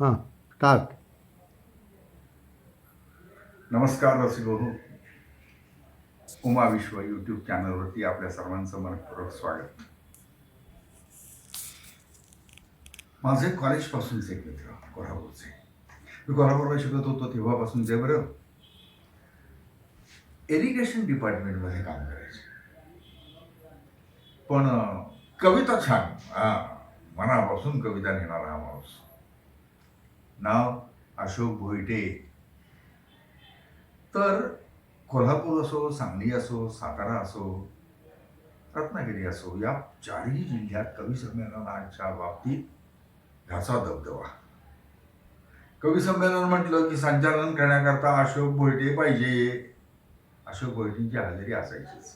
हां टाक. नमस्कार रसिक उमा विश्व यूट्यूब चॅनलवरती आपल्या सर्वांचं मनपूर्वक स्वागत. माझे कॉलेजपासूनचे एक मित्र कोल्हापूरचे. मी कोल्हापूरला शिकत होतो तेव्हापासून ते बरं. इरिगेशन डिपार्टमेंटमध्ये काम करायचे. पण कविता छान. मनापासून कविता लिहिणारा हा माणूस. नाव अशोक भोईटे. तर कोल्हापूर असो सांगली असो सातारा असो रत्नागिरी असो या चारही जिल्ह्यात कवी संमेलनाच्या बाबतीत ह्याचा दबदबा. कवी संमेलन म्हटलं की संचालन करण्याकरता अशोक भोईटे पाहिजे. अशोक भोईटेंची हजेरी असायचीच.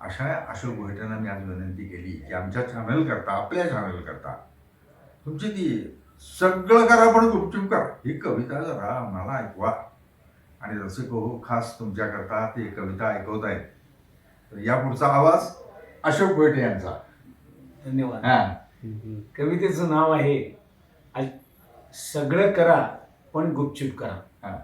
अशा अशोक भोईटेंना मी आज विनंती केली की आमच्या चॅनल करता आपल्या चॅनल करता तुमची ती सगळं करा पण गुपचूप करा. ही कविता जरा आम्हाला ऐकवा. आणि रसिक हो खास तुमच्याकरता ते कविता ऐकवत आहेत. तर या पुढचा आवाज अशोक भोयटे यांचा. धन्यवाद. हा. कवितेचं नाव आहे सगळं करा पण गुपचूप हा. करा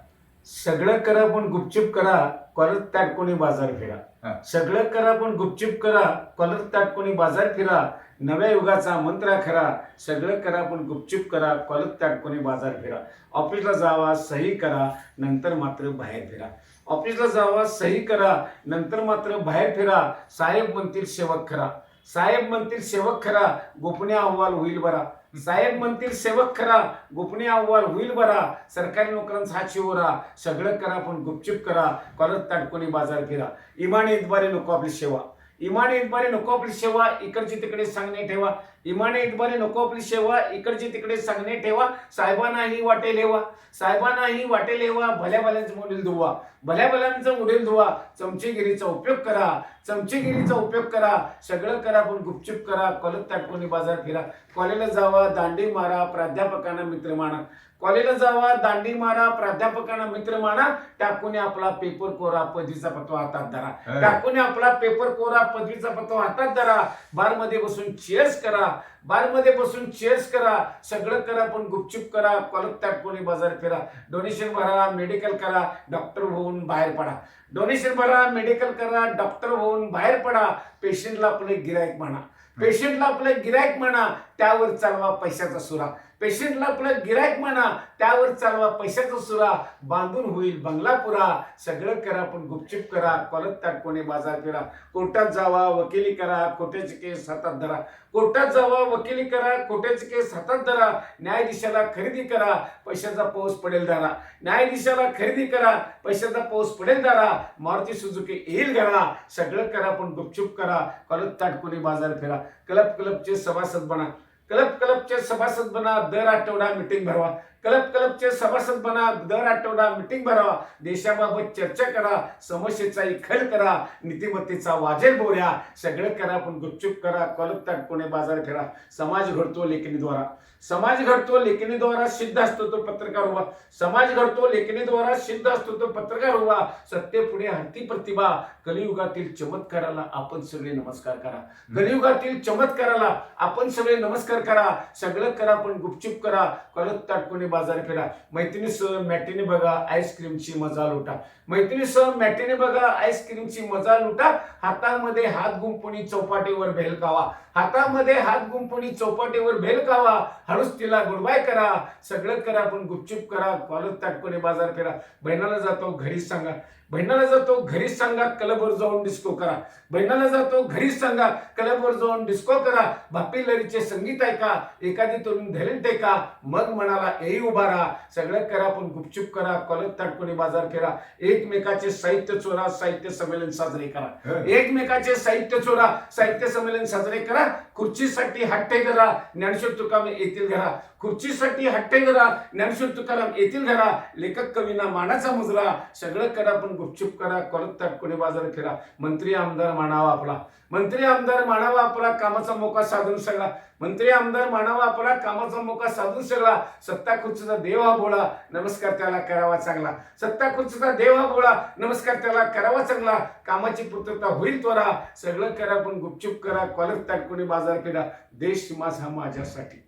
सगळं करा पण गुपचूप करा कॉलर कोणी बाजार. फिरा. सगळं करा पण गुपचूप करा कॉलर कोणी बाजार फिरा. नव्या युगाचा मंत्र खरा सगळं करा पण गुपचूप करा कॉलत त्याग कोणी बाजार फिरा. ऑफिसला जावा सही करा नंतर मात्र बाहेर फिरा. ऑफिसला जावा सही करा नंतर मात्र बाहेर फिरा. साहेब म्हणतील सेवक खरा. साहेब म्हणतील सेवक खरा गोपनीय अहवाल होईल बरा. साहेब म्हणतील सेवक खरा गोपनीय अहवाल होईल बरा. सरकारी नोकरांचा हा शिवरा सगळं करा पण गुपचूप करा. कॉलर ताटकोणी बाजार फिरा. इमानी इतबारे नको आपली सेवा. इमाने इतबारे नको आपली सेवा इकडची तिकडे सांगणे ठेवा. इमाने इतबारे नको आपली सेवा इकडची तिकडे सांगणे ठेवा. साहेबांनाही वाटेल हेवा साहेबांनाही वाटेल हेवा भल्या भल्यांचं मुडील धुवा. भल्या भल्यांचं मुडील धुवा. चमचेगिरीचा उपयोग करा. चमचेगिरीचा उपयोग करा. सगळं करा पण गुपचूप करा. कॉलेज ताटकोणी बाजार फिरा. कॉलेजला जावा दांडी मारा प्राध्यापकांना मित्र माना. कॉलेजला जावा दांडी मारा प्राध्यापकांना मित्र माना. टाकून आपला पेपर कोरा पदवीचा पत्वा हातात धरा. टाकून आपला पेपर कोरा पदवीचा पत्ता हातात धरा. बारमध्ये बसून चेअर्स करा. बारमध्ये बसून चेअर्स करा सगळं करा पण गुपचूप करा कॉलेज कोणी बाजार फिरा. डोनेशन भरा मेडिकल करा डॉक्टर होऊन बाहेर पडा. डोनेशन भरा मेडिकल करा डॉक्टर होऊन बाहेर पडा. पेशंटला आपले गिरायक म्हणा. पेशंटला आपलं गिरायक म्हणा त्यावर चालवा पैशाचा सुरा. पेशंटला आपलं गिरायक म्हणा त्यावर चालवा पैशाचा सुरा बांधून होईल बंगलापुरा सगळं करा पण गुपचूप करा कॉलत ताटकोणे बाजार फिरा कोर्टात जावा वकिली करा कोट्याचे केस हातात धरा. कोर्टात जावा वकिली करा कोट्याचे केस हातात धरा. न्यायाधीशाला खरेदी करा पैशाचा पाऊस पडेल दारा. न्यायाधीशाला खरेदी करा पैशाचा पाऊस पडेल दारा. मारुती सुजुकी येईल घरा. सगळं करा पण गुपचूप करा. कॉलत ताटकोणी बाजार फिरा क्लब क्लबचे सभासद बना. क्लब क्लबचे सभासद बना दर आठवडा मिटिंग भरवा. क्लब क्लबचे सभासद बना दर आठवडा मिटिंग भरवा देशाबाबत चर्चा करा समस्येचा खल करा नीतिमत्तेचा वाजेल बोऱ्या सगळं करा पण गुपचूप करा कॉलत ताटकोणे बाजार फिरा समाज घडतो लेखणीद्वारा समाज घडतो लेखणीद्वारा सिद्ध असतो तो पत्रकार उभा. समाज घडतो लेखणीद्वारा सिद्ध असतो तो पत्रकार उभा. सत्य पुढे हरती प्रतिभा. कलियुगातील चमत्काराला आपण सगळे नमस्कार करा. कलियुगातील चमत्काराला आपण सगळे नमस्कार करा. सगळं करा पण गुपचूप करा. कळत ताटकोणी बाजार फिरा. मैत्रिणीसह मॅटीने बघा आईस्क्रीमची मजा लुटा. मैत्रिणी मैत्रिणीसह मॅटीने बघा आईस्क्रीमची मजा लुटा. हातामध्ये हात गुंपुणी चौपाटीवर भेलकावा हातामध्ये हात गुंपुणी चौपाटीवर भेलकावा हळूच तिला गुडबाय करा. सगळं करा पण गुपचूप करा. कॉलेज ताटकोणी बाजार फिरा. बहिणाला जातो घरीच सांगा. बहिणाला जातो घरीच सांगा क्लबवर जाऊन डिस्को करा. बहिणाला जातो घरीच सांगा क्लबवर जाऊन डिस्को करा. भापी लरीचे संगीत ऐका एखादी तरुण धैर्य टेका मग मनाला येई उभारा सगळं करा पण गुपचूप करा. कॉलेज ताटकोणी बाजार फिरा. एकमेकाचे साहित्य चोरा साहित्य संमेलन साजरे करा. एकमेकाचे साहित्य चोरा साहित्य संमेलन साजरे करा. खुर्चीसाठी हट्टे करा ज्ञानेश्वर तुकाराम येथील घरा. खुर्चीसाठी हट्टे करा ज्ञानेश्वर तुकाराम येथील घरा. लेखक कवींना मानाचा मुजरा. सगळं करा पण गुपचूप करा करत ताटकुणी बाजार फिरा. मंत्री आमदार मानावा आपला. मंत्री आमदार मानावा आपला कामाचा मोका साधून सगळा. मंत्री आमदार मानावा आपला कामाचा मोका साधून सगळा. सत्ता खुर्चीचा देवा बोळा नमस्कार त्याला करावा चांगला. सत्ता खुर्चीचा देवा बोळा नमस्कार त्याला करावा चांगला. कामाची पूर्तता होईल त्वरा. सगळं करा पण गुपचूप करा कॉलेज ताटकोणी बाजार फिरा. देश माझा माझ्यासाठी.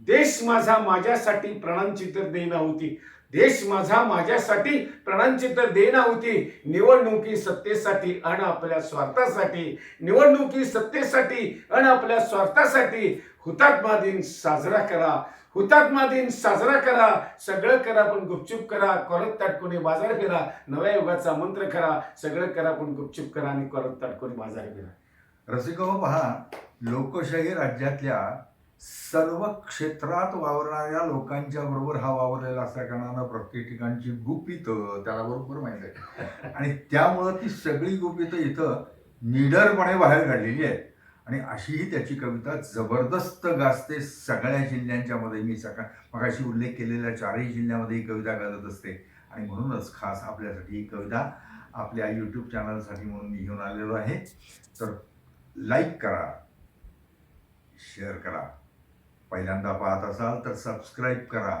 देश माझा माझ्यासाठी प्राणांची तर देईना होती. देश माझा माझ्यासाठी प्राणांची तर देना होती. निवडणुकी सत्तेसाठी आणि आपल्या स्वार्थासाठी. निवडणुकी सत्तेसाठी आणि आपल्या स्वार्थासाठी हुतात्मा दिन साजरा करा. हुतात्मा दिन साजरा करा. सगळं करा पण गुपचूप करा. कॉलत ताटकोणी बाजार फिरा. नव्या युगाचा मंत्र करा. सगळं करा पण गुपचूप करा आणि कॉलत ताटकोणी बाजार फिरा. रसिको पहा लोकशाही राज्यातल्या सर्व क्षेत्रात वावरणाऱ्या लोकांच्या बरोबर हा वावरलेला असल्या कारणानं प्रत्येक ठिकाणची गुपितं त्याला बरोबर माहिती आहे. आणि त्यामुळं ती सगळी गुपितं इथं निडरपणे बाहेर काढलेली आहेत. आणि अशीही त्याची कविता जबरदस्त गाजते सगळ्या जिल्ह्यांच्या मध्ये. मी सकाळ मगाशी उल्लेख केलेल्या चारही जिल्ह्यामध्ये ही कविता गाजत असते. आणि म्हणूनच खास आपल्यासाठी ही कविता आपल्या यूट्यूब चॅनलसाठी म्हणून मी घेऊन आलेलो आहे. तर लाईक करा शेअर करा. पहिल्यांदा पाहत असाल तर सबस्क्राईब करा.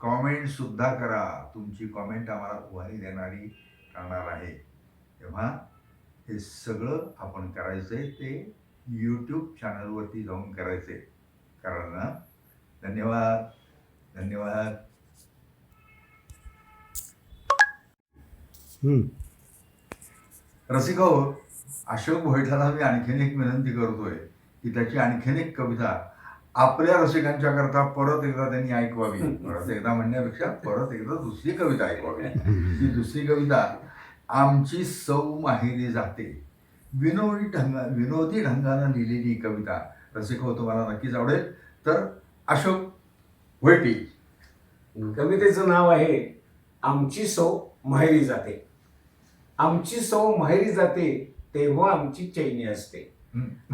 कॉमेंटसुद्धा करा. तुमची कॉमेंट आम्हाला उभारी देणारी ठरणार आहे. तेव्हा हे सगळं आपण करायचं आहे ते यूट्यूब चॅनलवरती जाऊन करायचं आहे कारण ना धन्यवाद. धन्यवाद. रसिका अशोक भोईटला मी आणखीन एक विनंती करतोय की त्याची आणखीन एक कविता आपल्या रसिकांच्या करता परत एकदा त्यांनी ऐकवावी. परत एकदा म्हणण्यापेक्षा परत एकदा दुसरी कविता ऐकवावी. ती दुसरी कविता आमची सौ माहेरी जाते. विनोदी ढंगा विनोदी ढंगानं लिहिलेली ही कविता रसिक हो तुम्हाला नक्कीच आवडेल. तर अशोक वैटी कवितेचं नाव आहे आमची सौ माहेरी जाते. आमची सौ माहेरी जाते तेव्हा आमची चैनी असते.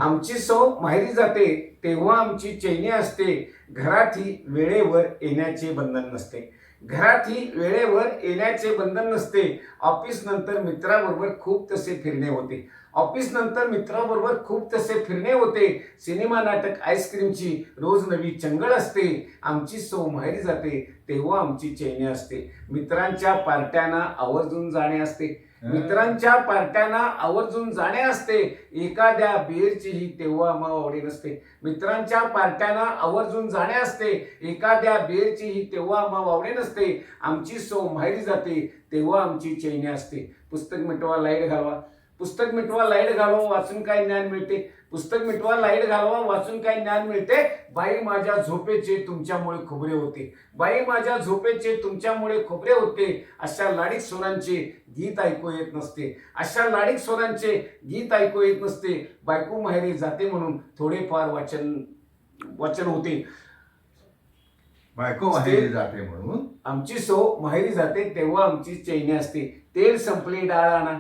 आमची सौ माहेरी जाते तेव्हा आमची चैनी असते. घरात ही वेळेवर येण्याचे बंधन नसते. घरात ही वेळेवर येण्याचे बंधन नसते. ऑफिस नंतर मित्राबरोबर खूप तसे फिरणे होते. ऑफिस नंतर मित्राबरोबर खूप तसे फिरणे होते. सिनेमा नाटक आईस्क्रीमची रोज नवी चंगळ असते. आमची सौ माहेरी जाते तेव्हा आमची चैनी असते. मित्रांच्या पार्ट्यांना आवर्जून जाणे असते. मित्रांच्या पार्ट्यांना आवर्जून जाणे असते. एखाद्या बिअरचीही तेव्हा मग आवडी नसते. मित्रांच्या पार्ट्यांना आवर्जून जाणे असते. एखाद्या बिअरचीही तेव्हा मग आवडी नसते. आमची सौ माहेरी जाते तेव्हा आमची चैनी असते. पुस्तक मिटवा लाइट घालवा. पुस्तक मिटवा लाइट घालवा वाचून काय ज्ञान मिळते? पुस्तक मिटवा लाइट घालवा वाचून काय ज्ञान मिळते. बाई माझ्या झोपेचे तुमच्यामुळे खोबरे होते. बाई माझ्या झोपेचे तुमच्यामुळे खोबरे होते. अशा लाडीक स्वरांचे गीत ऐकू येत नसते. अशा लाडीक स्वरांचे गीत ऐकू येत नसते. बायको माहेरी जाते म्हणून थोडेफार वाचन वाचन होते. बायको माहेरी जाते म्हणून? आमची सौ माहेरी जाते तेव्हा आमची चैनी असते. तेल संपले डाळ आणा.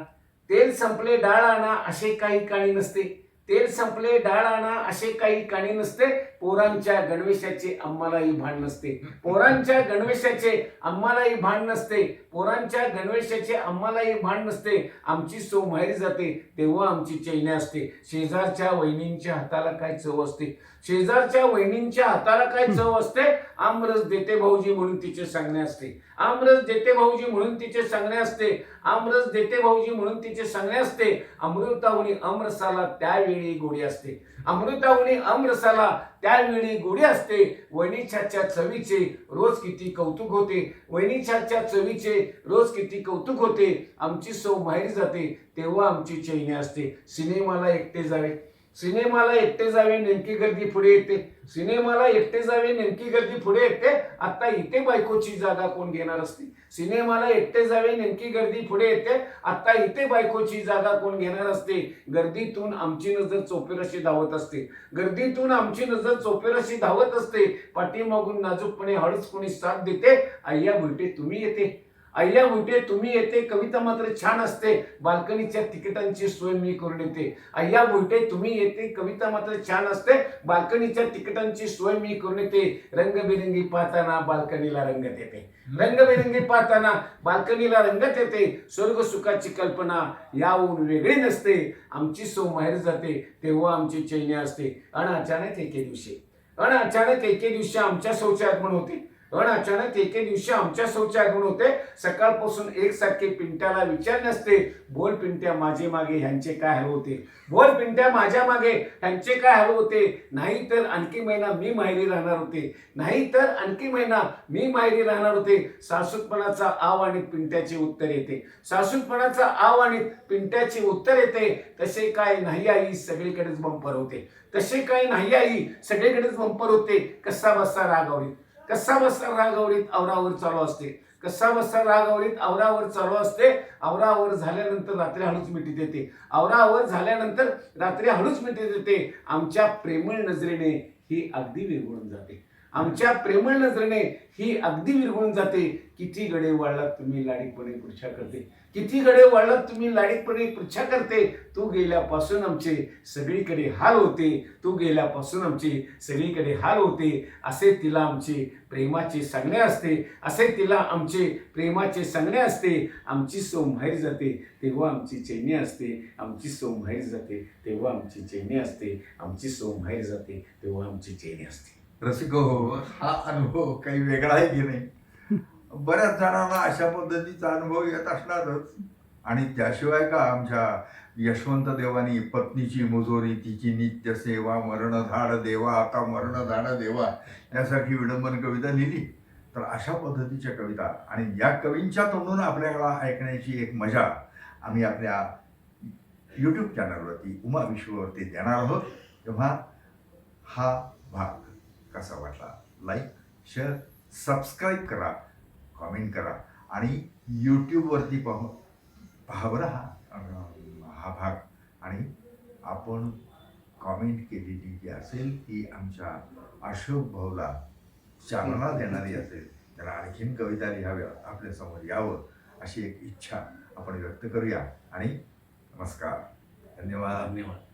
तेल संपले डाळ आणा असे काही काणी नसते. तेल संपले डाळ आणा असे काही काणी नसते. पोरांच्या गणवेशाचे आम्हालाही भान नसते. पोरांच्या गणवेशाचे आम्हालाही भान नसते. पोरांच्या गणवेशाचे आम्हालाही भान नसते. आमची सो माहेरी जाते तेव्हा आमची चैन्या असते. शेजारच्या वहिनींच्या हाताला काय चव असते? शेजारच्या वहिनींच्या हाताला काय चव असते? आमरस देते भाऊजी म्हणून तिचे सांगणे असते. आमरस देते भाऊजी म्हणून तिचे सांगणे असते. आमरस देते भाऊजी म्हणून तिचे सांगणे असते. अमृताहुनी अमरसाला त्यावेळी गोडी असते. अमृताहुनी अमरसाला त्यावेळी गोडी असते. वहिनीच्या चवीचे रोज किती कौतुक होते. वहिनीच्या चवीचे रोज किती कौतुक होते. आमची सौ माहेरी जाते तेव्हा आमची चैनी असते. सिनेमाला एकटे जावे. सिनेमाला एकटे जावे नेमकी गर्दी पुढे येते. सिनेमाला एकटे जावे नेमकी गर्दी पुढे येते. आता इथे बायकोची जागा कोण घेणार असते? सिनेमाला एकटे जावे नेमकी गर्दी पुढे येते. आता इथे बायकोची जागा कोण घेणार असते? गर्दीतून आमची नजर चोपेराशी धावत असते. गर्दीतून आमची नजर चोपेराशी धावत असते. पाठीमागून नाजूकपणे हळूच कोणी साथ देते. आय्या भेटे तुम्ही येते. अय्या मुठे तुम्ही येते कविता मात्र छान असते. बाल्कनीच्या तिकिटांची सोय मी करून येते. अय्या मुठे तुम्ही येते कविता मात्र छान असते. बाल्कनीच्या तिकिटांची सोय मी करून येते. रंगबिरंगी पाहताना बाल्कनीला रंगत येते रंगबिरंगी पाहताना बाल्कनीला रंगत येते स्वर्ग सुखाची कल्पना याहून वेगळी नसते. आमची सो माहेर जाते तेव्हा आमची चैनी असते. अन अचानक एके दिवशी अन अचानक एके दिवशी आमच्या शौचात पण होते. पण अचानक एके दिवशी आमच्या सौचे होते. सकाळपासून एकसारखे पिंट्याला विचार नसते. बोल पिंट्या माझे मागे ह्यांचे काय हवे होते? बोल पिंट्या माझ्या मागे ह्यांचे काय हवे होते? नाही तर आणखी महिना मी माहेरी राहणार होते. नाही तर आणखी महिना मी माहेरी राहणार होते. सासूतपणाचा आव आणि पिंट्याचे उत्तर येते. सासूतपणाचा आव आणि पिंट्याचे उत्तर येते. तसे काय नाही आई सगळीकडेच बंपर होते. तसे काय नाही आई सगळीकडेच बंपर होते. कसा बसा रागावरीत. कसा बसा रागावरीत आवरावर चालू असते? कसा बसा रागावरीत आवरावर चालू असते? आवरावर झाल्यानंतर रात्री हळूच मिठीत येते आवरावर झाल्यानंतर रात्री हळूच मिठीत येते आमच्या प्रेमळ नजरेने ही अगदी विरघळून जाते. आमच्या प्रेमळ नजरेने ही अगदी विरघळून जाते. किती गडे वाळलात तुम्ही लाडीपणे पुढच्या करते किती गडे वाळलात तुम्ही लाडीतपणे पृच्छा करते. तू गेल्यापासून आमचे सगळीकडे हाल होते. तू गेल्यापासून आमचे सगळीकडे हाल होते. असे तिला आमचे प्रेमाचे सांगणे असते. असे तिला आमचे प्रेमाचे सांगणे असते. आमची सो जाते तेव्हा आमची चैनी असते. आमची सो जाते तेव्हा आमची चैनी असते. आमची सो जाते तेव्हा आमची चैनी असते. रसिक हो, हो. हा अनुभव काही वेगळा आहे की नाही? बऱ्याच जणांना अशा पद्धतीचा अनुभव येत असणारच. आणि त्याशिवाय का आमच्या यशवंत देवानी पत्नीची मुजोरी तिची नित्य सेवा मरणधाड देवा आता मरणधाड देवा यासाठी विडंबन कविता लिहिली. तर अशा पद्धतीच्या कविता आणि या कवींच्या तोंडून आपल्याला ऐकण्याची एक मजा आम्ही आपल्या यूट्यूब चॅनलवरती उमा विश्ववरती देणार आहोत. तेव्हा हा भाग कसा वाटला? लाईक शेअर सबस्क्राईब करा. कॉमेंट करा. आणि यूट्यूबवरती पाहू पहा बरं हा हा भाग. आणि आपण कॉमेंट केलेली जी असेल ती आमच्या अशोक भाऊला चालना देणारी असेल त्याला आणखीन कविता लिहाव्या आपल्यासमोर यावं अशी एक इच्छा आपण व्यक्त करूया. आणि नमस्कार. धन्यवाद. धन्यवाद.